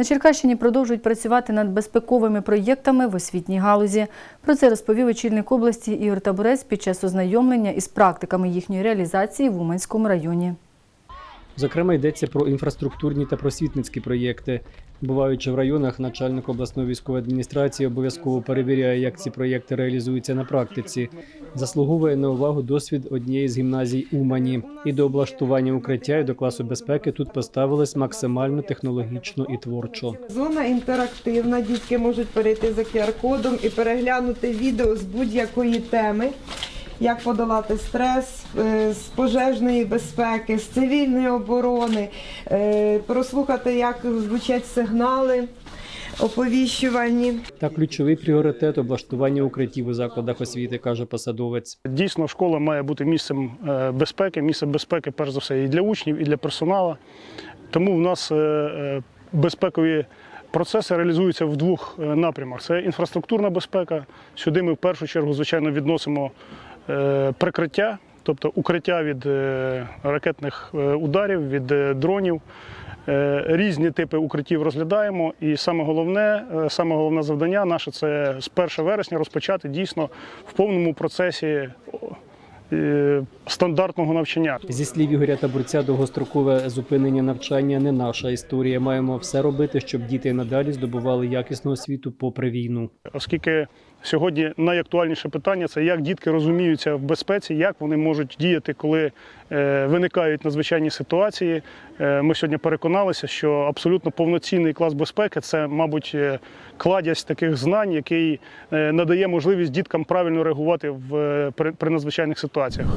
На Черкащині продовжують працювати над безпековими проєктами в освітній галузі. Про це розповів очільник області Ігор Табурець під час ознайомлення із практиками їхньої реалізації в Уманському районі. Зокрема, йдеться про інфраструктурні та просвітницькі проєкти. Буваючи в районах, начальник обласної військової адміністрації обов'язково перевіряє, як ці проєкти реалізуються на практиці. Заслуговує на увагу досвід однієї з гімназій Умані. І до облаштування укриття, і до класу безпеки тут поставились максимально технологічно і творчо. Зона інтерактивна. Дітки можуть перейти за QR-кодом і переглянути відео з будь-якої теми. Як подолати стрес е, з пожежної безпеки, з цивільної оборони, е, прослухати, як звучать сигнали оповіщувальні. Та ключовий пріоритет облаштування укриттів у закладах освіти, каже посадовець. Дійсно, школа має бути місцем е, безпеки, місцем безпеки, перш за все, і для учнів, і для персоналу. Тому в нас безпекові процеси реалізуються в двох напрямах: це інфраструктурна безпека. Сюди ми в першу чергу, звичайно, відносимо прикриття, тобто укриття від е, ракетних е, ударів, від е, дронів. Е, Різні типи укриттів розглядаємо, і саме головне, е, саме головне завдання наше це з 1 вересня розпочати дійсно в повному процесі е, стандартного навчання. Зі слів Ігоря Табурця, довгострокове зупинення навчання не наша історія. Маємо все робити, щоб діти надалі здобували якісну освіту попри війну. Оскільки сьогодні найактуальніше питання це як дітки розуміються в безпеці, як вони можуть діяти, коли е, виникають надзвичайні ситуації. Е, Ми сьогодні переконалися, що абсолютно повноцінний клас безпеки це, мабуть, е, кладязь таких знань, який е, надає можливість діткам правильно реагувати в е, при надзвичайних ситуаціях. sytuacjach.